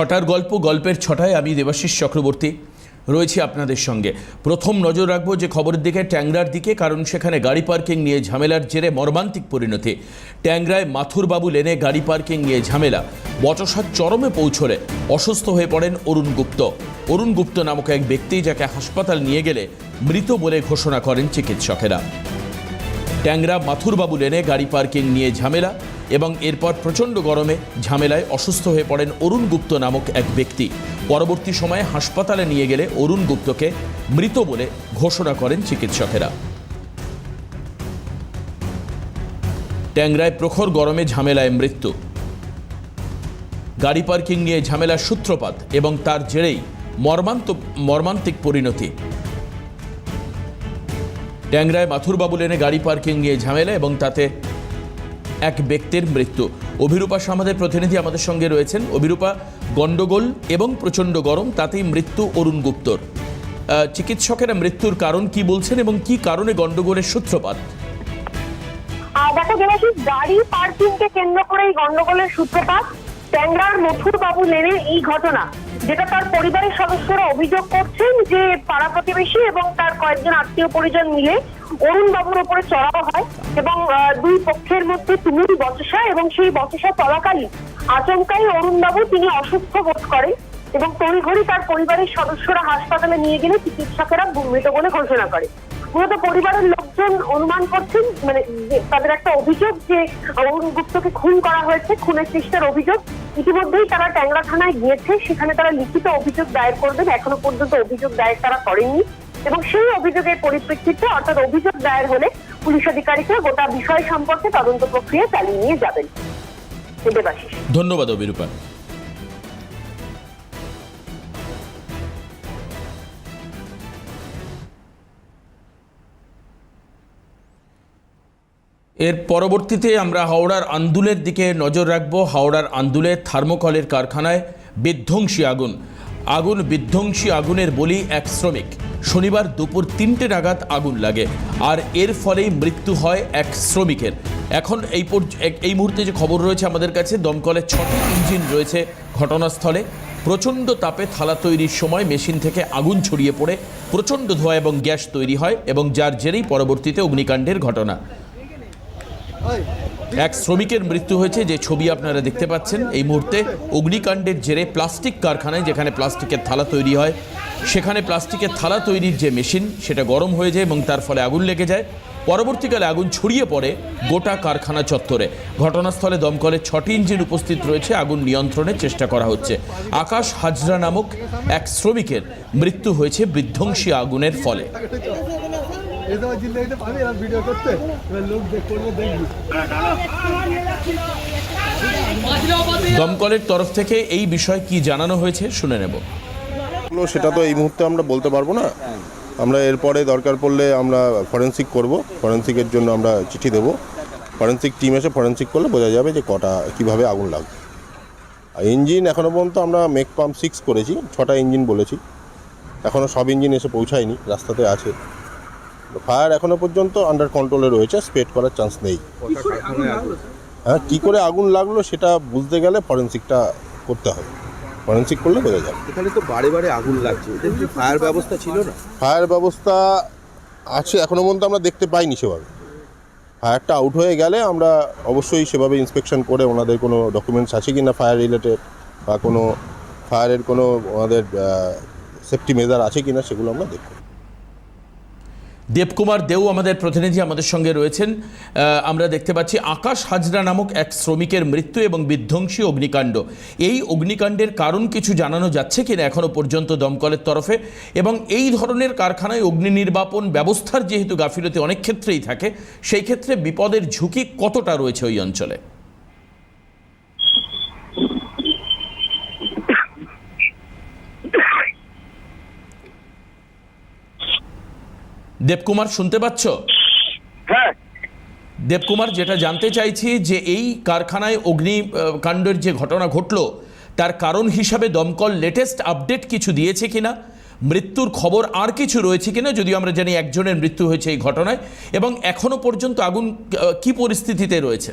ছটার গল্প, গল্পের ছটায় আমি দেবাশিস চক্রবর্তী রয়েছি আপনাদের সঙ্গে। প্রথম নজর রাখব যে খবরের দিকে ট্যাংরার দিকে, কারণ সেখানে গাড়ি পার্কিং নিয়ে ঝামেলার জেরে মর্মান্তিক পরিণতি। ট্যাংরায় মাথুরবাবু লেনে গাড়ি পার্কিং নিয়ে ঝামেলা। বচসার চরমে পৌঁছলে অসুস্থ হয়ে পড়েন অরুণ গুপ্ত। অরুণ গুপ্ত নামক এক ব্যক্তি যাকে হাসপাতাল নিয়ে গেলে মৃত বলে ঘোষণা করেন চিকিৎসকেরা। ট্যাংরা মাথুরবাবু লেনে গাড়ি পার্কিং নিয়ে ঝামেলা এবং এরপর প্রচণ্ড গরমে ঝামেলায় অসুস্থ হয়ে পড়েন অরুণ গুপ্ত নামক এক ব্যক্তি। পরবর্তী সময়ে হাসপাতালে নিয়ে গেলে অরুণ গুপ্তকে মৃত বলে ঘোষণা করেন চিকিৎসকেরা। ট্যাংরায় প্রখর গরমে ঝামেলায় মৃত্যু। গাড়ি পার্কিং নিয়ে ঝামেলার সূত্রপাত এবং তার জেরেই মর্মান্ত, মর্মান্তিক পরিণতি। ট্যাংরায় মাথুরবাবু লেনে গাড়ি পার্কিং নিয়ে ঝামেলা এবং তাতে এক ব্যক্তির মৃত্যু। অভিরূপা শাহ প্রতিনিধি আমাদের সঙ্গে রয়েছেন। অভিরূপা গন্ডগোল এবং প্রচণ্ড গরম, তাতেই মৃত্যু অরুণ গুপ্তর। চিকিৎসকেরা মৃত্যুর কারণ কি বলছেন এবং কি কারণে গন্ডগোলের সূত্রপাত? দেখো দেবাশিস গাড়ি পার্কিং কে কেন্দ্র করে এই গন্ডগোলের সূত্রপাত। ট্যাংরার মথুর বাবু লেনের এই ঘটনা। যেটা তার পরিবারের সদস্যরা অভিযোগ করছেন যে পাড়া প্রতিবেশী এবং তার কয়েকজন আত্মীয় পরিজন মিলে অরুণ বাবুর উপরে চড়াও হয় এবং দুই পক্ষের মধ্যে তুমুল বচসা এবং সেই বচসা চলাকালীন আচমকাই অরুণ বাবু তিনি অসুস্থ বোধ করেন এবং তড়িঘড়ি তার পরিবারের সদস্যরা হাসপাতালে নিয়ে গেলে চিকিৎসকেরা মৃত বলে ঘোষণা করে। মূলত পরিবারের লোকজন অনুমান করছেন মানে তাদের একটা অভিযোগ যে অরুণ গুপ্তকে খুন করা হয়েছে, খুনের চেষ্টার অভিযোগ। ইতিমধ্যেই তারা ট্যাংরা থানায় গিয়েছে, সেখানে তারা লিখিত অভিযোগ দায়ের করবেন। এখনও পর্যন্ত অভিযোগ দায়ের তারা করেননি। এবং সেই অভিযোগের পরিপ্রেক্ষিতে অর্থাৎ অভিযোগ দায়ের হলে পুলিশ আধিকারিকরা গোটা বিষয় সম্পর্কে তদন্ত প্রক্রিয়া চালিয়ে নিয়ে যাবেন। ধন্যবাদ অভিরূপা এর পরবর্তীতে আমরা হাওড়ার আন্দুলের দিকে নজর রাখব। হাওড়ার আন্দুলের থার্মোকলের কারখানায় বিধ্বংসী আগুন। আগুন বিধ্বংসী আগুনের বলি এক শ্রমিক। শনিবার দুপুর তিনটে নাগাদ আগুন লাগে। আর এর ফলেই মৃত্যু হয় এক শ্রমিকের। এখন এই এই মুহূর্তে যে খবর রয়েছে আমাদের কাছে দমকলের ছটি ইঞ্জিন রয়েছে ঘটনাস্থলে। প্রচণ্ড তাপে থালা তৈরির সময় মেশিন থেকে আগুন ছড়িয়ে পড়ে। প্রচণ্ড ধোঁয়া এবং গ্যাস তৈরি হয় এবং যার জেরেই পরবর্তীতে অগ্নিকাণ্ডের ঘটনা। এক শ্রমিকের মৃত্যু হয়েছে, যে ছবি আপনারা দেখতে পাচ্ছেন এই মুহূর্তে। অগ্নিকাণ্ডের জেরে প্লাস্টিক কারখানায়, যেখানে প্লাস্টিকের থালা তৈরি হয়, সেখানে প্লাস্টিকের থালা তৈরির যে মেশিন, সেটা গরম হয়ে যায় এবং তার ফলে আগুন লেগে যায়। পরবর্তীকালে আগুন ছড়িয়ে পড়ে গোটা কারখানা চত্বরে। ঘটনাস্থলে দমকলের ছটি ইঞ্জিন উপস্থিত রয়েছে, আগুন নিয়ন্ত্রণের চেষ্টা করা হচ্ছে। আকাশ হাজরা নামক এক শ্রমিকের মৃত্যু হয়েছে বিধ্বংসী আগুনের ফলে। পাবি এরকম ভিডিও করতে। এবার লোক দেখ করবে দেখবি। দমকলের তরফ থেকে এই বিষয় কি জানানো হয়েছে শুনে নেব। সেটা তো এই মুহূর্তে আমরা বলতে পারব না। আমরা এরপরে দরকার পড়লে আমরা ফরেন্সিক করব। ফরেন্সিকের জন্য আমরা চিঠি দেব। ফরেন্সিক টিম এসে ফরেন্সিক করলে বোঝা যাবে যে কটা কীভাবে আগুন লাগবে আর ইঞ্জিন এখনও পর্যন্ত আমরা মেক পাম্প সিক্স করেছি ছটা ইঞ্জিন বলেছি। এখনও সব ইঞ্জিন এসে পৌঁছায়নি রাস্তাতে আছে। ফায়ার এখনও পর্যন্ত আন্ডার কন্ট্রোলে রয়েছে স্প্রেড করার চান্স নেই। হ্যাঁ কী করে আগুন লাগল সেটা বুঝতে গেলে ফরেন্সিকটা করতে হবে। ফরেন্সিক করলে বোঝা যাবে। এখানে তো বারে বারে আগুন লাগছে ফায়ার ব্যবস্থা ছিল না? ফায়ার ব্যবস্থা আছে এখনও পর্যন্ত আমরা দেখতে পাইনি সেভাবে। ফায়ারটা আউট হয়ে গেলে আমরা অবশ্যই সেভাবে ইন্সপেকশন করে ওনাদের কোনো ডকুমেন্টস আছে কি না ফায়ার রিলেটেড বা কোনো ফায়ারের কোনো ওনাদের সেফটি মেজার আছে কি না সেগুলো আমরা দেখব। দেবকুমার দেও আমাদের প্রতিনিধি, আমাদের সঙ্গে রয়েছেন। আমরা দেখতে পাচ্ছি আকাশ হাজরা নামক এক শ্রমিকের মৃত্যু এবং বিধ্বংসী অগ্নিকাণ্ড। এই অগ্নিকাণ্ডের কারণ কিছু জানানো যাচ্ছে কিনা এখনও পর্যন্ত দমকলের তরফে? এবং এই ধরনের কারখানায় অগ্নি নির্বাপন ব্যবস্থার যেহেতু গাফিলতি অনেক ক্ষেত্রেই থাকে, সেই ক্ষেত্রে বিপদের ঝুঁকি কতটা রয়েছে ওই অঞ্চলে? দেবকুমার শুনতে পাচ্ছ? হ্যাঁ। দেবকুমার যেটা জানতে চাইছি যে এই কারখানায় অগ্নিকাণ্ডের যে ঘটনা ঘটলো তার কারণ হিসাবে দমকল লেটেস্ট আপডেট কিছু দিয়েছে কিনা মৃত্যুর খবর আর কিছু রয়েছে কিনা যদিও আমরা জানি একজনের মৃত্যু হয়েছে এই ঘটনায় এবং এখনও পর্যন্ত আগুন কি পরিস্থিতিতে রয়েছে?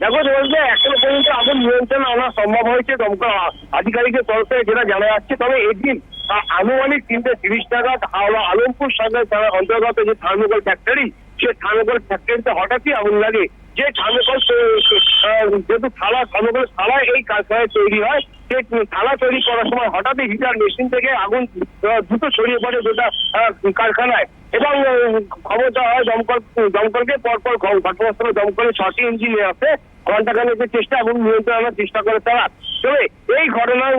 দেখো বলতে এখনও পর্যন্ত আগুন নিয়ন্ত্রণ আনা সম্ভব হয়েছে দমকল আধিকারিকের তরফ থেকে যেটা জানা যাচ্ছে। তবে এদিন আনুমানিক তিনটে তিরিশ টাকা হাওড়া আলমপুর থানার অন্তর্গত যে থার্মোকল ফ্যাক্টরি সে থার্মোকল ফ্যাক্টরিতে হঠাৎই আগুন লাগে। যে থার্মোকল যেহেতু থালা থার্মোকল থালা এই কারখানায় তৈরি হয় সে থালা তৈরি করার সময় হঠাৎই হিটার মেশিন থেকে আগুন দ্রুত ছড়িয়ে পড়ে গোটা কারখানায়। এবং খবর দেওয়া হয় দমকল, দমকলকে পরপর ঘটনাস্থলে দমকলের ছটি ইঞ্জিন আছে। ঘন্টাখানেকের চেষ্টা এবং নিয়ন্ত্রণ আনার চেষ্টা করে তারা। তবে এই ঘটনার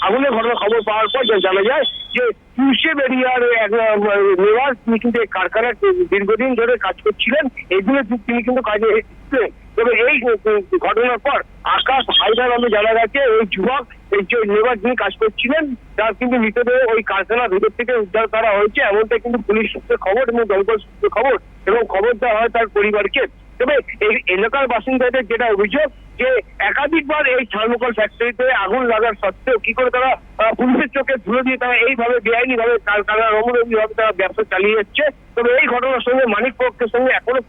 আগুনের ঘটনা খবর পাওয়ার পর জানা যায় যে চুষে বেরিয়ার লেবার তিনি কিন্তু এই কারখানায় দীর্ঘদিন ধরে কাজ করছিলেন। এইগুলো তিনি কিন্তু কাজে তবে এই ঘটনার পর আকাশ হায়দার নামে জানা গেছে ওই যুবক, এই যে লেবার যিনি কাজ করছিলেন, তার কিন্তু মৃতদেহ ওই কারখানা ভিতর থেকে উদ্ধার করা হয়েছে। এমনটা কিন্তু পুলিশ সূত্রে খবর এবং দমকল সূত্রে খবর। এবং খবর দেওয়া হয় তার পরিবারকে। তবে এই এলাকার বাসিন্দাদের যেটা অভিযোগ যে একাধিকবার এই থার্মোকল ফ্যাক্টরিতে আগুন লাগার সত্ত্বেও কি করে তারা পুলিশের চোখে ধুলে দিয়ে তারা এইভাবে বেআইনি ভাবে কারখানা রমরমি ভাবে তারা ব্যবসা চালিয়ে যাচ্ছে। তবে এই ঘটনার সঙ্গে মানিক পক্ষের সঙ্গে এখনও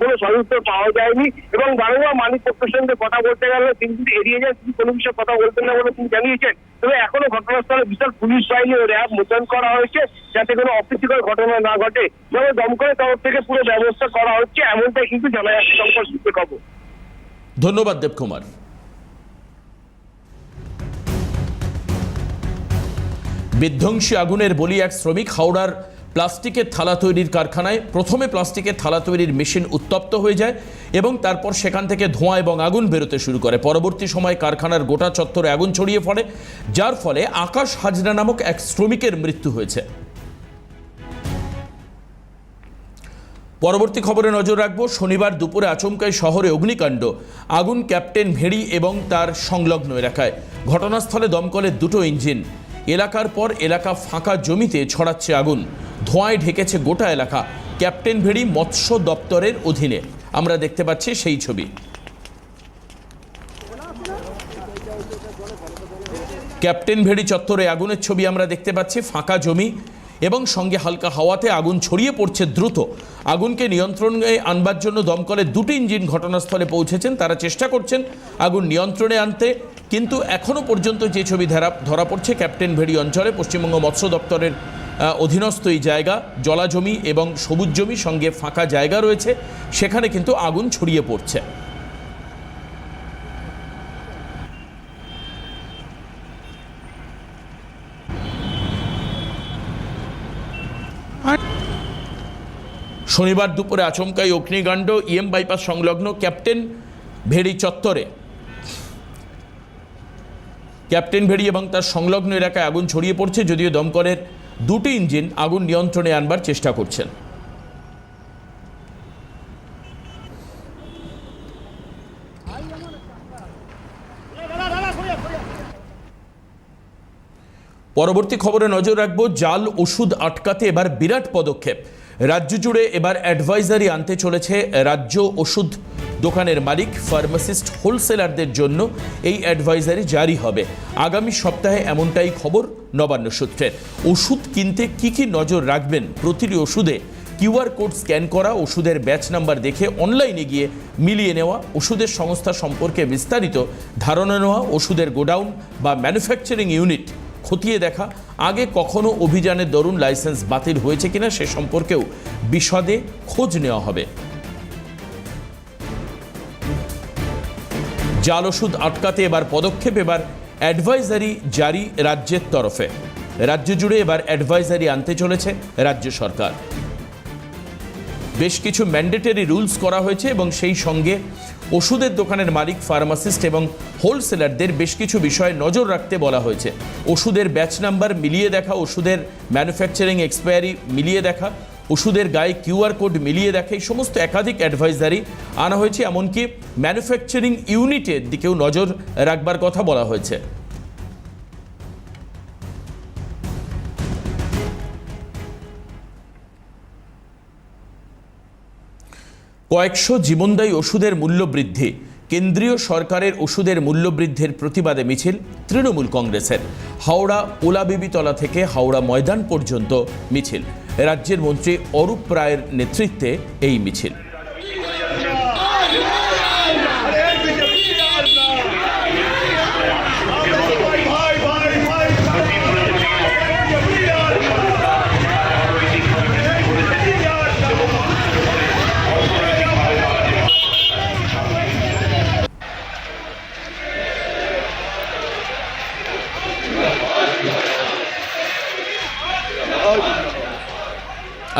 কোনো সদুত্তর পাওয়া যায়নি এবং বারংবার মানিক পক্ষের সঙ্গে কথা বলতে গেলে তিনি যদি এড়িয়ে যায় তিনি কোনো বিষয়ে কথা বলতেন না বলে তিনি জানিয়েছেন। তবে এখনও ঘটনাস্থলে বিশাল পুলিশ বাহিনী ও র্যাব মোতায়েন করা হয়েছে যাতে কোনো অপ্রীতিকর ঘটনা না ঘটে। তবে দমকলের তরফ থেকে পুরো ব্যবস্থা করা হচ্ছে, এমনটাই কিন্তু জানা যাচ্ছে দমকল সূত্রে খবর। ধন্যবাদ দেবকুমার বিধ্বংসী আগুনের বলি এক শ্রমিক হাওড়ার প্লাস্টিকের থালা তৈরির কারখানায় প্রথমে প্লাস্টিকের থালা তৈরির মেশিন উত্তপ্ত হয়ে যায় এবং তারপর সেখান থেকে ধোঁয়া এবং আগুন বেরোতে শুরু করে। পরবর্তী সময় কারখানার গোটা চত্বরে আগুন ছড়িয়ে পড়ে, যার ফলে আকাশ হাজরা নামক এক শ্রমিকের মৃত্যু হয়েছে। পরবর্তী খবরে নজর রাখব, শনিবার দুপুরে আচমকাই শহরে অগ্নিকাণ্ড। আগুন ক্যাপ্টেন ভেড়ি এবং তার সংলগ্ন এলাকায়। ঘটনাস্থলে দমকলের দুটো ইঞ্জিন। এলাকার পর এলাকা ফাঁকা জমিতে ছড়াচ্ছে আগুন। ধোঁয়ায় ঢেকেছে গোটা এলাকা। ক্যাপ্টেন ভেড়ি মৎস্য দপ্তরের অধীনে। আমরা দেখতে পাচ্ছি সেই ছবি। ক্যাপ্টেন ভেড়ি চত্বরে আগুনের ছবি আমরা দেখতে পাচ্ছি। ফাঁকা জমি। এবং সঙ্গে হালকা হাওয়াতে আগুন ছড়িয়ে পড়ছে দ্রুত। আগুনকে নিয়ন্ত্রণে আনবার জন্য দমকলের দুটি ইঞ্জিন ঘটনাস্থলে পৌঁছেছেন। তারা চেষ্টা করছেন আগুন নিয়ন্ত্রণে আনতে, কিন্তু এখনও পর্যন্ত যে ছবি ধরা ধরা পড়ছে ক্যাপ্টেন ভেড়ি অঞ্চলে, পশ্চিমবঙ্গ মৎস্য দপ্তরের অধীনস্থ এই জায়গা জলা জমি এবং সবুজ জমি সঙ্গে ফাঁকা জায়গা রয়েছে। সেখানে কিন্তু আগুন ছড়িয়ে পড়ছে। শনিবার দুপুরে আচমকাই অগ্নিকাণ্ড ইএম বাইপাস সংলগ্ন ক্যাপ্টেন ভেড়ি চত্বরে। ক্যাপ্টেন ভেড়ি এবং তার সংলগ্ন এলাকায় আগুন ছড়িয়ে পড়ছে, যদিও দমকলের দুটি ইঞ্জিন আগুন নিয়ন্ত্রণে আনবার চেষ্টা করছেন। পরবর্তী খবরে নজর রাখব, জাল ওষুধ আটকাতে এবার বিরাট পদক্ষেপ। রাজ্য জুড়ে এবার অ্যাডভাইজারি আনতে চলেছে রাজ্য ওষুধ দোকানের মালিক ফার্মাসিস্ট হোলসেলারদের জন্য এই অ্যাডভাইজারি জারি হবে। আগামী সপ্তাহে এমনটাই খবর নবান্ন সূত্রের ওষুধ কিনতে কি কি নজর রাখবেন প্রতিটি ওষুধে? কিউআর কোড স্ক্যান করা, ওষুধের ব্যাচ নাম্বার দেখে অনলাইনে গিয়ে মিলিয়ে নেওয়া, ওষুধের সংস্থা সম্পর্কে বিস্তারিত ধারণা নেওয়া, ওষুধের গোডাউন বা ম্যানুফ্যাকচারিং ইউনিট খতিয়ে দেখা। আগে কখনো অভিযানের দরুন লাইসেন্স বাতিল হয়েছে কিনা সে সম্পর্কেও বিশদে খোঁজ নেওয়া হবে। জাল ওষুধ আটকাতে এবার পদক্ষেপ, এবার অ্যাডভাইজারি জারি রাজ্যের তরফে। রাজ্য জুড়ে এবার অ্যাডভাইজারি আনতে চলেছে রাজ্য সরকার। বেশ কিছু ম্যান্ডেটরি রুলস করা হয়েছে এবং সেই সঙ্গে ওষুধের দোকানের মালিক, ফার্মাসিস্ট এবং হোলসেলারদের বেশ কিছু বিষয়ে নজর রাখতে বলা হয়েছে। ওষুধের ব্যাচ নাম্বার, মিলিয়ে দেখা। ওষুধের ম্যানুফ্যাকচারিং এক্সপায়ারি, মিলিয়ে দেখা। ওষুধের গায়ে কিউআর কোড মিলিয়ে দেখা। এই সমস্ত একাধিক অ্যাডভাইজারি আনা হয়েছে, এমনকি ম্যানুফ্যাকচারিং ইউনিটের দিকেও নজর রাখবার কথা বলা হয়েছে। কয়েকশো জীবনদায়ী ওষুধের মূল্য বৃদ্ধি কেন্দ্রীয় সরকারের ওষুধের মূল্যবৃদ্ধির প্রতিবাদে মিছিল তৃণমূল কংগ্রেসের। হাওড়া ওলাবিবিতলা থেকে হাওড়া ময়দান পর্যন্ত মিছিল। রাজ্যের মন্ত্রী অরূপ রায়ের নেতৃত্বে এই মিছিল।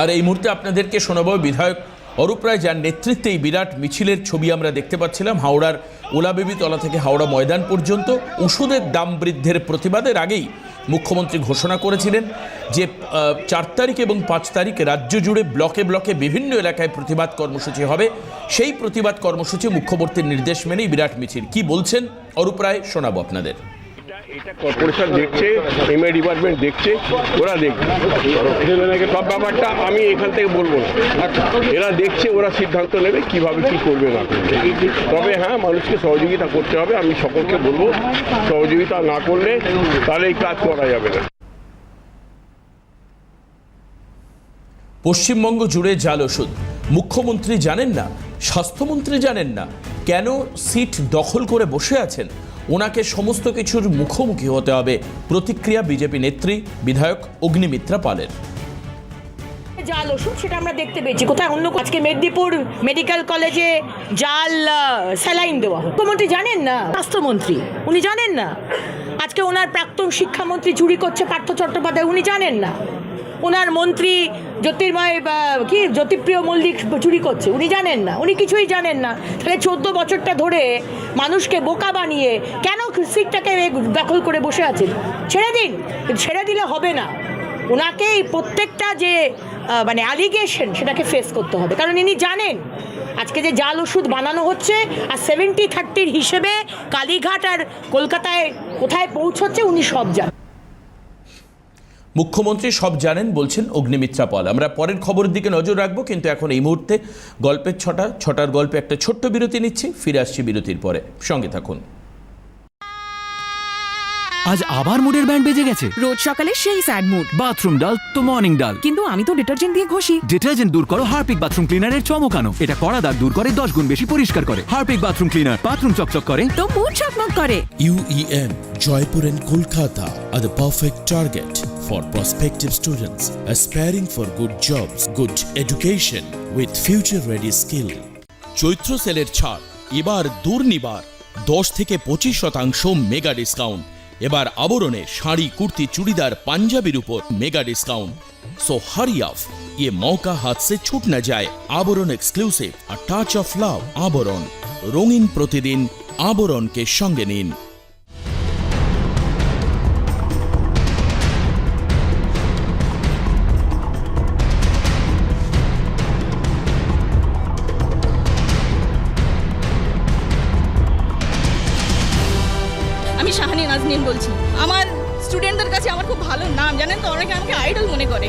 আর এই মুহূর্তে আপনাদেরকে শোনাবো বিধায়ক অরূপ রায়, যার নেতৃত্বে এই বিরাট মিছিলের ছবি আমরা দেখতে পাচ্ছিলাম হাওড়ার ওলাবেবি তলা থেকে হাওড়া ময়দান পর্যন্ত। ওষুধের দাম বৃদ্ধির প্রতিবাদের আগেই মুখ্যমন্ত্রী ঘোষণা করেছিলেন যে চার তারিখ এবং পাঁচ তারিখ রাজ্য জুড়ে ব্লকে ব্লকে বিভিন্ন এলাকায় প্রতিবাদ কর্মসূচি হবে। সেই প্রতিবাদ কর্মসূচি মুখ্যমন্ত্রীর নির্দেশ মেনেই বিরাট মিছিল। কি বলছেন অরূপ রায়? শোনাবো আপনাদের। কর্পোরেশন দেখছে এমএ ডিপার্টমেন্ট দেখছে, ওরা দেখবে। সব ব্যাপারটা আমি এখান থেকে বলব এরা দেখছে, ওরা সিদ্ধান্ত নেবে কীভাবে কি করবে না তবে হ্যাঁ মানুষকে সহযোগিতা করতে হবে, আমি সকলকে বলব, সহযোগিতা না করলে তাহলে এই কাজ করা যাবে না। পশ্চিমবঙ্গ জুড়ে জাল ওষুধ। মুখ্যমন্ত্রী জানেন না, স্বাস্থ্যমন্ত্রী জানেন না, কেন সিট দখল করে বসে আছেন ওনাকে সমস্ত কিছুর মুখোমুখি হতে হবে। প্রতিক্রিয়া বিজেপি নেত্রী বিধায়ক অগ্নিমিত্রা পালের। জাল ওষুধ সেটা আমরা দেখতে পেয়েছি। কোথায়? অন্য আজকে মেদিনীপুর মেডিকেল কলেজে জাল স্যালাইন দেওয়া। মুখ্যমন্ত্রী জানেন না? স্বাস্থ্যমন্ত্রী, উনি জানেন না? আজকে ওনার প্রাক্তন শিক্ষামন্ত্রী চুরি করছে পার্থ চট্টোপাধ্যায়, উনি জানেন না? ওনার মন্ত্রী জ্যোতির্ময় কি, জ্যোতিপ্রিয় মল্লিক চুরি করছে, উনি জানেন না? উনি কিছুই জানেন না। তাহলে চোদ্দ বছরটা ধরে মানুষকে বোকা বানিয়ে কেন সিটটাকে দখল করে বসে আছেন? ছেড়ে দিন। ছেড়ে দিলে হবে না। ওনাকে এই প্রত্যেকটা যে মানে অ্যালিগেশন সেটাকে ফেস করতে হবে। কারণ ইনি জানেন, আজকে যে জাল ওষুধ বানানো হচ্ছে আর সেভেন্টি থার্টির হিসেবে কালীঘাট আর কলকাতায় কোথায় পৌঁছচ্ছে, উনি সব জানেন। মুখ্যমন্ত্রী সব জানেন বলছেন অগ্নিমিত্রা পাল। আমরা পরের খবরের দিকে নজর রাখব, কিন্তু এখন এই মুহূর্তে গল্পের ছটা, ছটার গল্পে একটা ছোট্ট বিরতি নিচ্ছি, ফিরে আসছি বিরতির পরে। সঙ্গে থাকুন। আজ আবার মুডের ব্যান্ড বেজে গেছে। রোজ সকালে সেই স্যাড মুড বাথরুম ডাল তো মর্নিং ডাল। কিন্তু আমি তো ডিটারজেন্ট দিয়ে ঘষি। ডিটারজেন্ট দূর করো হারপিক বাথরুম ক্লিনারের চমকানো এটা কড়া দাগ দূর করে দশ গুণ বেশি পরিষ্কার করে। হারপিক বাথরুম ক্লিনার বাথরুম চকচক করে। তো মুড চকমক করে। UEM, Jaipur and Kolkata are the perfect target for prospective students aspiring for good jobs, good education with future ready skill. চৈত্র সেলের ছাড় এবার দুর্নিবার। দশ থেকে পঁচিশ শতাংশ মেগা ডিসকাউন্ট এবার আবরণে শাড়ি, কুর্তি, চুড়িদার, পাঞ্জাবির উপর mega discount. So hurry up ইয়ে মৌকা হাত সে ছুট না যায়। আবরণ এক্সক্লুসিভ আর টাচ অফ লাভ আবরণ। রঙিন প্রতিদিন আবরণকে সঙ্গে নিন। শাহানি নাজনীন বলছি। আমার স্টুডেন্টদের কাছে আমার খুব ভালো নাম, জানেন তো? অনেকে আমাকে আইডল মনে করে।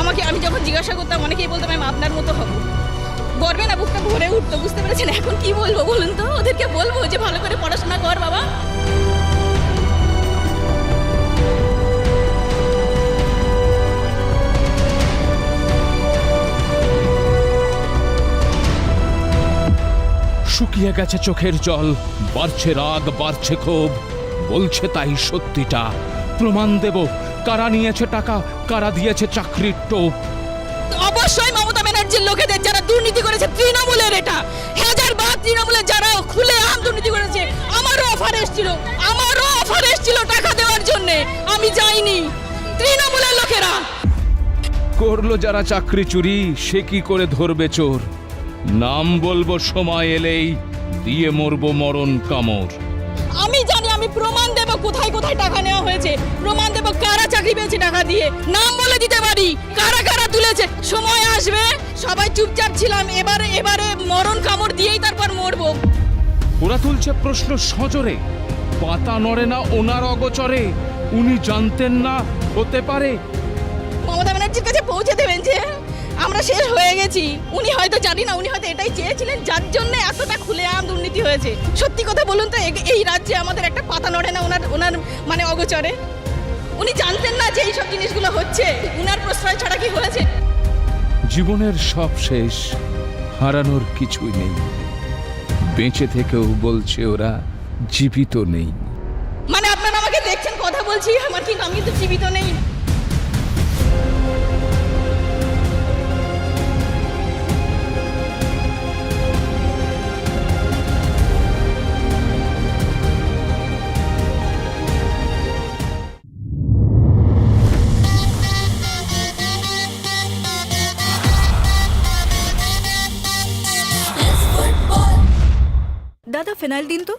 আমাকে আমি যখন জিজ্ঞাসা করতাম, অনেকেই বলতাম আমি আপনার মতো হব। গর্বে না, বুকটা ভরে উঠতো, বুঝতে পেরেছেন? এখন কি বলব বলুন তো? ওদেরকে বলব যে, ভালো করে পড়াশোনা কর, বাবা। শুকিয়ে গেছে চোখের জল, বাড়ছে রাগ বাড়ছে ক্ষোভ। বলছে তাই সত্যিটা। প্রমাণ দেব কারা নিয়েছে টাকা কারা দিয়েছে চাকরির টোপ। অবশ্যই মমতা ব্যানার্জির লোকেদের যারা দুর্নীতি করেছে তৃণমূলের এটা। হাজার বার তৃণমূলের যারা খুলে আম দুর্নীতি করেছে আমারও অফার এসেছিল। আমারও অফার এসেছিল টাকা দেওয়ার জন্য। আমি যাইনি। তৃণমূলের লোকেরা। করল যারা চাকরি চুরি সে কি করে ধরবে চোর? নাম বলব সময় এলেই দিয়ে মরবো মরণ কামড়। আমি জানি আমি প্রমাণ দেব কোথায় কোথায় টাকা নেওয়া হয়েছে। প্রমাণ দেব কারা চাকরি পেয়েছে টাকা দিয়ে। নাম বলে দিতে পারি কারা কারা তুলেছে। সময় আসবে সবাই চুপচাপ ছিলাম এবারে এবারে মরণ কামড় দিয়েই তারপর মরবো। ওরা তুলছে প্রশ্ন সজরে পাতা নড়ে না ওনার অগচরে উনি জানতেন না হতে পারে। মমতা ব্যানার্জির কাছে পৌঁছে দেবেন যে। আমরা শেষ হয়ে গেছি। উনি হয়তো জানি না উনি হয়তো এটাই চেয়েছিলেন যার জন্য এতটা খুলে আম দুর্নীতি হয়েছে। সত্যি কথা বলুন তো এই রাজ্যে আমাদের একটা পাতা নড়ে না ওনার ওনার মানে অগোচরে? উনি জানতেন না যে এইসব জিনিসগুলো হচ্ছে। উনার প্রশ্রয় ছাড়া কি হয়েছে? জীবনের সব শেষ হারানোর কিছুই নেই। বেঁচে থেকেও বলছে ওরা জীবিত নেই। মানে আপনারা আমাকে দেখছেন কথা বলছি আমার কিন্তু আমি তো জীবিত নেই? ফিনাইল দিন তো?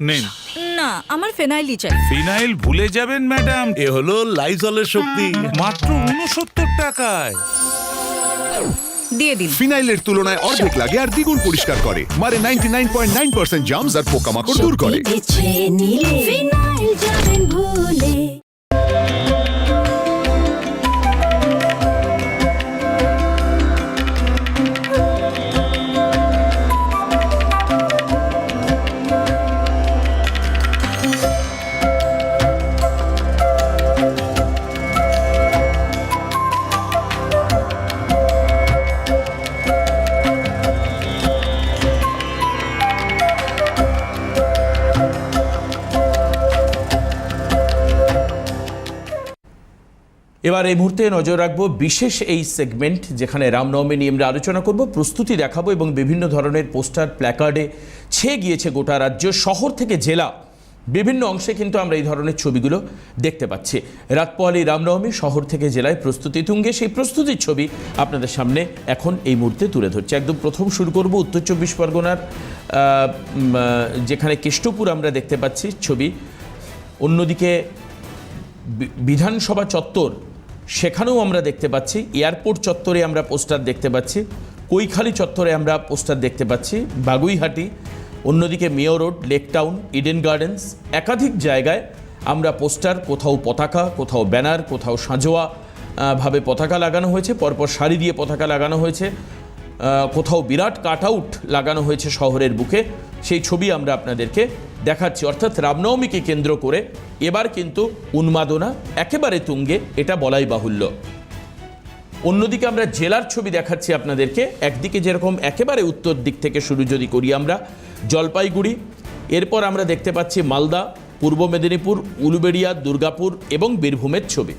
নেন। না আমার ফিনাইলই চাই। ফিনাইল ভুলে যাবেন ম্যাডাম। এ হলো লাইজলের শক্তি। মাত্র উনসত্তর টাকায়। দিয়ে দিন। ফিনাইলের তুলনায় অর্ধেক লাগে আর দ্বিগুণ পরিষ্কার করে। মানে ninety nine point nine percent germs আর পোকামাকড় দূর করে। এবার এই মুহূর্তে নজর রাখব বিশেষ এই সেগমেন্ট যেখানে রামনবমী নিয়ে আমরা আলোচনা করব, প্রস্তুতি দেখাবো এবং বিভিন্ন ধরনের পোস্টার প্ল্যাকার্ডে ছেয়ে গিয়েছে গোটা রাজ্য। শহর থেকে জেলা বিভিন্ন অংশে কিন্তু আমরা এই ধরনের ছবিগুলো দেখতে পাচ্ছি। রাত পোয়ালি রামনবমী শহর থেকে জেলায় প্রস্তুতি তুঙ্গে। সেই প্রস্তুতির ছবি আপনাদের সামনে এখন এই মুহূর্তে তুলে ধরছে। একদম প্রথম শুরু করব উত্তর চব্বিশ পরগনার যেখানে কেষ্টপুর আমরা দেখতে পাচ্ছি। ছবি অন্যদিকে বিধানসভা চত্বর সেখানেও আমরা দেখতে পাচ্ছি, এয়ারপোর্ট চত্বরে আমরা পোস্টার দেখতে পাচ্ছি, কৈখালি চত্বরে আমরা পোস্টার দেখতে পাচ্ছি, বাগুইহাটি, অন্যদিকে mayor road, lake town, Eden Gardens, একাধিক জায়গায় আমরা পোস্টার, কোথাও পতাকা, কোথাও ব্যানার, কোথাও সাঁজোয়া ভাবে পতাকা লাগানো হয়েছে, পরপর সারি দিয়ে পতাকা লাগানো হয়েছে কোথাও বিরাট কাট আউট লাগানো হয়েছে শহরের বুকে। সেই ছবি আমরা আপনাদেরকে দেখাচ্ছি। অর্থাৎ রামনবমীকে কেন্দ্র করে এবার কিন্তু উন্মাদনা একেবারে তুঙ্গে, এটা বলাই বাহুল্য। অন্যদিকে আমরা জেলার ছবি দেখাচ্ছি আপনাদেরকে। একদিকে যেরকম একেবারে উত্তর দিক থেকে শুরু যদি করি আমরা, জলপাইগুড়ি। এরপর আমরা দেখতে পাচ্ছি মালদা, পূর্ব মেদিনীপুর, উলুবেড়িয়া, দুর্গাপুর এবং বীরভূমের ছবি।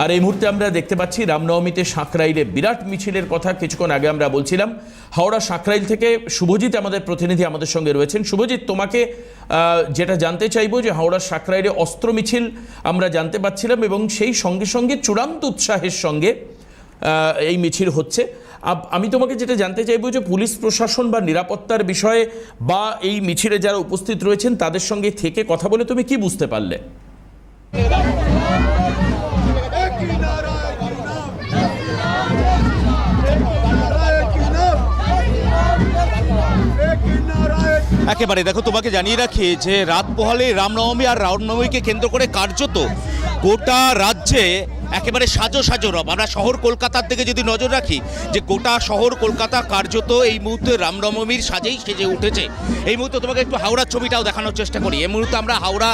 আর এই মুহূর্তে আমরা দেখতে পাচ্ছি, রামনবমীতে সাঁকরাইলে বিরাট মিছিলের কথা। কিছুক্ষণ আগে আমরা বলছিলাম, হাওড়া সাঁকরাইল থেকে শুভজিৎ আমাদের প্রতিনিধি আমাদের সঙ্গে রয়েছেন। শুভজিৎ, তোমাকে যেটা জানতে চাইব যে হাওড়া সাঁকরাইলে অস্ত্র মিছিল আমরা জানতে পাচ্ছিলাম এবং সেই সঙ্গে সঙ্গে চূড়ান্ত উৎসাহের সঙ্গে এই মিছিল হচ্ছে। আমি তোমাকে যেটা জানতে চাইব যে পুলিশ প্রশাসন বা নিরাপত্তার বিষয়ে বা এই মিছিলে যারা উপস্থিত রয়েছেন, তাদের সঙ্গে থেকে কথা বলে তুমি কি বুঝতে পারলে? একেবারে দেখো তোমাকে জানিয়ে রাখি যে রাত পোহালে রামনবমী আর রামনবমীকে কেন্দ্র করে কার্যত গোটা রাজ্যে একেবারে সাজো সাজো রব। আমরা শহর কলকাতার দিকে যদি নজর রাখি, যে গোটা শহর কলকাতা কার্যত এই মুহূর্তে রামনবমীর সাজেই সেজে উঠেছে। এই মুহূর্তে তোমাকে একটু হাওড়ার ছবিটাও দেখানোর চেষ্টা করি। এই মুহূর্তে আমরা হাওড়া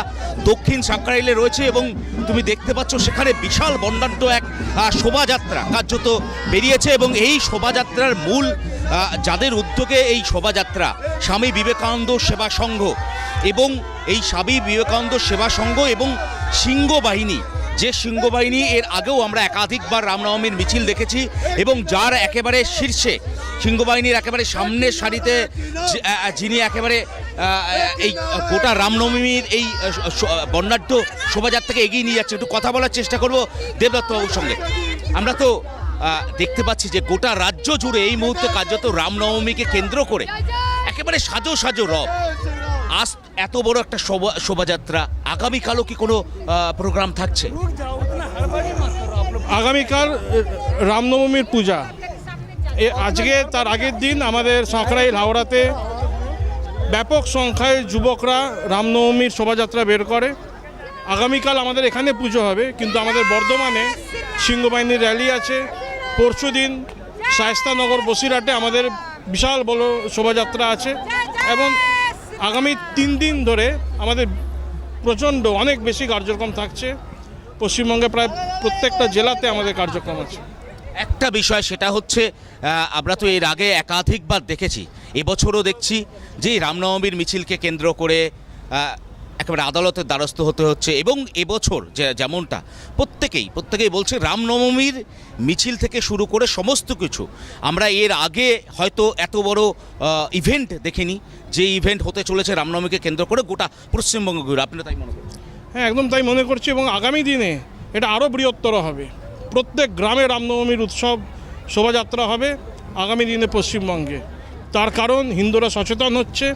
দক্ষিণ সাঁকরাইলে রয়েছে এবং তুমি দেখতে পাচ্ছ সেখানে বিশাল বন্ডাঢ্য এক শোভাযাত্রা কার্যত বেরিয়েছে এবং এই শোভাযাত্রার মূল যাদের উদ্যোগে এই শোভাযাত্রা, স্বামী বিবেকানন্দ সেবা সংঘ এবং এই স্বামী বিবেকানন্দ সেবা সংঘ এবং সিংহ বাহিনী যে সিংহ বাহিনী এর আগেও আমরা একাধিকবার রামনবমীর মিছিল দেখেছি এবং যার একেবারে শীর্ষে সিংহ বাহিনীর একেবারে সামনের সারিতে যিনি একেবারে এই গোটা রামনবমীর এই বর্ণাঢ্য শোভাযাত্রাকে এগিয়ে নিয়ে যাচ্ছে। একটু কথা বলার চেষ্টা করব দেবদত্ত বাবুর সঙ্গে। আমরা তো দেখতে পাচ্ছি যে গোটা রাজ্য জুড়ে এই মুহূর্তে কার্যত রামনবমীকে কেন্দ্র করে একেবারে সাজো সাজো রব। আজ এত বড় একটা শোভা শোভাযাত্রা। আগামীকালও কি কোনো প্রোগ্রাম থাকছে? আগামীকাল রামনবমীর পূজা। আজকে তার আগের দিন আমাদের সাঁকড়াইল হাওড়াতে ব্যাপক সংখ্যায় যুবকরা রামনবমীর শোভাযাত্রা বের করে। আগামীকাল আমাদের এখানে পুজো হবে, কিন্তু আমাদের বর্ধমানে সিংহবাহিনীর র্যালি আছে। পরশু দিন শায়স্তানগর বসিরহাটে আমাদের বিশাল বড় শোভাযাত্রা আছে। এবং আগামী তিন দিন ধরে আমাদের প্রচণ্ড অনেক বেশি কার্যক্রম থাকছে। পশ্চিমবঙ্গে প্রায় প্রত্যেকটা জেলাতে আমাদের কার্যক্রম আছে। একটা বিষয় সেটা হচ্ছে আমরা তো এর আগে একাধিকবার দেখেছি, এবছরও দেখছি যে রামনবমীর মিছিলকে কেন্দ্র করে একেবারে আদালতের দ্বারস্থ হতে হচ্ছে। এবং এবছর যে যেমনটা, প্রত্যেকেই প্রত্যেকেই বলছে রামনবমীর মিছিল থেকে শুরু করে সমস্ত কিছু। আমরা এর আগে হয়তো এত বড় ইভেন্ট দেখিনি, যে ইভেন্ট হতে চলেছে রামনবমীকে কেন্দ্র করে গোটা পশ্চিমবঙ্গ ঘুরে। আপনি তাই মনে করেন হ্যাঁ একদম তাই মনে করছি এবং আগামী দিনে এটা আরও বৃহত্তর হবে। প্রত্যেক গ্রামে রামনবমীর উৎসব শোভাযাত্রা হবে আগামী দিনে পশ্চিমবঙ্গে। তার কারণ, হিন্দুরা সচেতন হচ্ছে,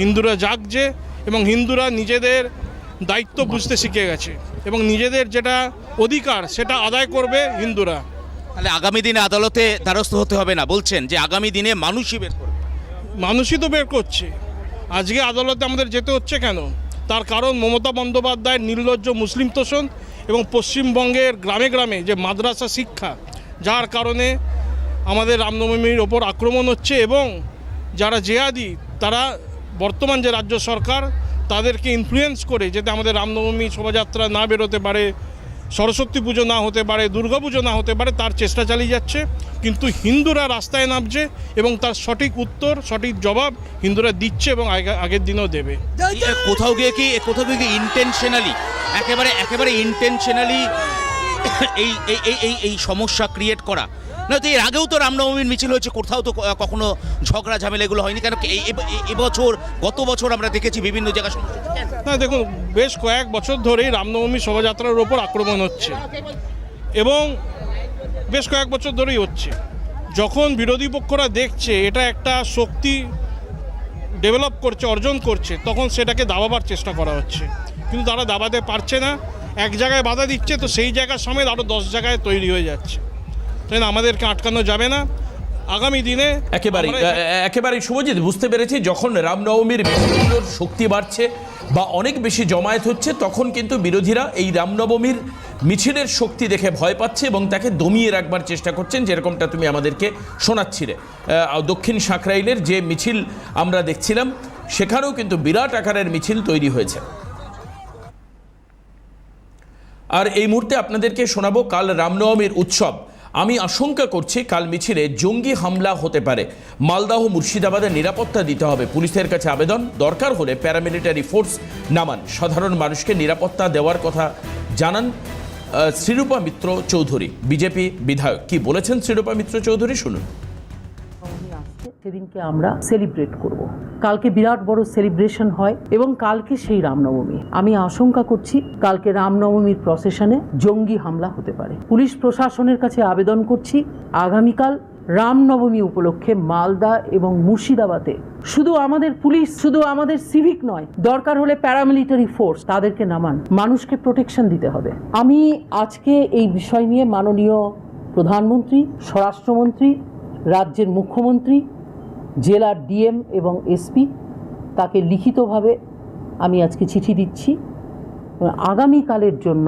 হিন্দুরা জাগছে এবং হিন্দুরা নিজেদের দায়িত্ব বুঝতে শিখে গেছে এবং নিজেদের যেটা অধিকার সেটা আদায় করবে হিন্দুরা। তাহলে আগামী দিনে আদালতে দ্বারস্থ হতে হবে না? বলছেন যে আগামী দিনে মানুষই বের করবে। মানুষই তো বের করছে। আজকে আদালতে আমাদের যেতে হচ্ছে কেন? তার কারণ মমতা বন্দ্যোপাধ্যায়ের নির্লজ্জ মুসলিম তোষণ এবং পশ্চিমবঙ্গের গ্রামে গ্রামে যে মাদ্রাসা শিক্ষা যার কারণে আমাদের রামনবমীর ওপর আক্রমণ হচ্ছে এবং যারা জেহাদি তারা বর্তমান যে রাজ্য সরকার তাদেরকে ইনফ্লুয়েন্স করে যাতে আমাদের রামনবমী শোভাযাত্রা না বেরোতে পারে, সরস্বতী পুজো না হতে পারে, দুর্গা পুজো না হতে পারে, তার চেষ্টা চালিয়ে যাচ্ছে। কিন্তু হিন্দুরা রাস্তায় নামছে এবং তার সঠিক উত্তর, সঠিক জবাব হিন্দুরা দিচ্ছে এবং আগে- আগের দিনেও দেবে। কোথাও গিয়ে কি কোথাও গিয়ে কি ইন্টেনশনালি একেবারে একেবারে ইন্টেনশনালি এই এই এই সমস্যা ক্রিয়েট করা না, তো এর আগেও তো রামনবমীর মিছিল হয়েছে, কোথাও তো কখনো ঝগড়া ঝামেলা এগুলো হয়নি, কেন এবছর গত বছর আমরা দেখেছি বিভিন্ন। কেন? না, দেখুন, বেশ কয়েক বছর ধরেই রামনবমী শোভাযাত্রার ওপর আক্রমণ হচ্ছে এবং বেশ কয়েক বছর ধরেই হচ্ছে যখন বিরোধী পক্ষরা দেখছে এটা একটা শক্তি ডেভেলপ করছে, অর্জন করছে, তখন সেটাকে দাবাবার চেষ্টা করা হচ্ছে কিন্তু তারা দাবাতে পারছে না এক জায়গায় বাধা দিচ্ছে, তো সেই জায়গার সমেত আরও দশ জায়গায় তৈরি হয়ে যাচ্ছে তাই আমাদেরকে আটকানো যাবে না। আগামী দিনে একেবারেই একেবারেই শুভজিৎ বুঝতে পেরেছি যখন রামনবমীর মিছিলগুলোর শক্তি বাড়ছে বা অনেক বেশি জমায়েত হচ্ছে তখন কিন্তু বিরোধীরা এই রামনবমীর মিছিলের শক্তি দেখে ভয় পাচ্ছে এবং তাকে দমিয়ে রাখবার চেষ্টা করছেন যেরকমটা তুমি আমাদেরকে শোনাচ্ছিলে। দক্ষিণ সাঁকরাইলের যে মিছিল আমরা দেখছিলাম সেখানেও কিন্তু বিরাট আকারের মিছিল তৈরি হয়েছে। আর এই মুহূর্তে আপনাদেরকে শোনাবো কাল রামনবমীর উৎসব। আমি আশঙ্কা করছি কাল মিছিলে জঙ্গি হামলা হতে পারে। মালদাহ মুর্শিদাবাদের নিরাপত্তা দিতে হবে। পুলিশের কাছে আবেদন। দরকার হলে প্যারামিলিটারি ফোর্স নামান। সাধারণ মানুষকে নিরাপত্তা দেওয়ার কথা জানান শ্রীরূপা মিত্র চৌধুরী। বিজেপি বিধায়ক। কি বলেছেন শ্রীরূপা মিত্র চৌধুরী? শুনুন। সেদিনকে আমরা সেলিব্রেট করব। কালকে বিরাট বড় সেলিব্রেশন হয় এবং কালকে সেই রামনবমী। আমি আশঙ্কা করছি কালকে রামনবমীর প্রসেশনে জঙ্গি হামলা হতে পারে। পুলিশ প্রশাসনের কাছে আবেদন করছি, আগামীকাল রামনবমী উপলক্ষে মালদা এবং মুর্শিদাবাদে। শুধু আমাদের পুলিশ, শুধু আমাদের সিভিক নয়, দরকার হলে প্যারামিলিটারি ফোর্স তাদেরকে নামান। মানুষকে প্রোটেকশন দিতে হবে। আমি আজকে এই বিষয় নিয়ে মাননীয় প্রধানমন্ত্রী, স্বরাষ্ট্রমন্ত্রী, রাজ্যের মুখ্যমন্ত্রী জেলার ডিএম এবং এসপি তাকে লিখিতভাবে আমি আজকে চিঠি দিচ্ছি। আগামীকালের জন্য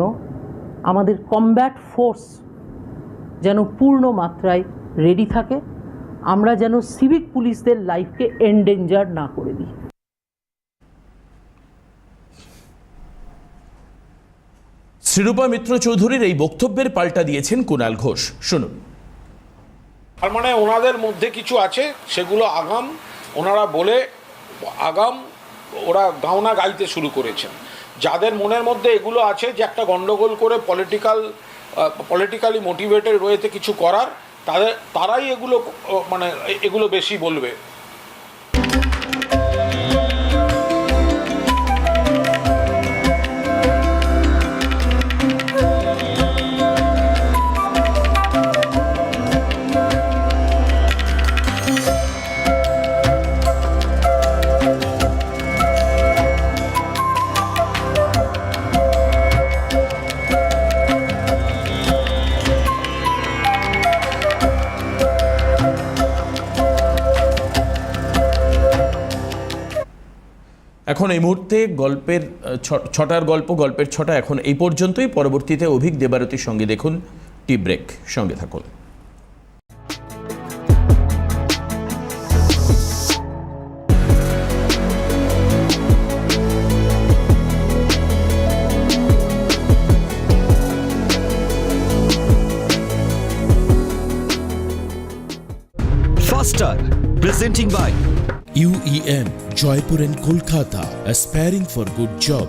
আমাদের কমব্যাট ফোর্স যেন পূর্ণ মাত্রায় রেডি থাকে, আমরা যেন সিভিক পুলিশদের লাইফকে এন্ডেঞ্জার না করে দিই। শ্রীরূপা মিত্র চৌধুরীর এই বক্তব্যের পাল্টা দিয়েছেন কুণাল ঘোষ। শুনুন। তার মানে ওনাদের মধ্যে কিছু আছে, সেগুলো আগাম, ওনারা বলে আগাম, ওরা গাওনা গাইতে শুরু করেছেন। যাদের মনের মধ্যে এগুলো আছে যে একটা গণ্ডগোল করে পলিটিক্যাল পলিটিক্যালি মোটিভেটেড রয়েছে কিছু করার, তাদের, তারাই এগুলো মানে এগুলো বেশি বলবে। এখন এই মুহূর্তে গল্পের ছটার গল্প, গল্পের ছটা এখন এই পর্যন্তই। পরবর্তীতে অভিক দেবারতির সঙ্গে দেখুন, টি ব্রেক, সঙ্গে থাকুন। Presenting by UEM, Joypur and Kolkata, aspiring for good job.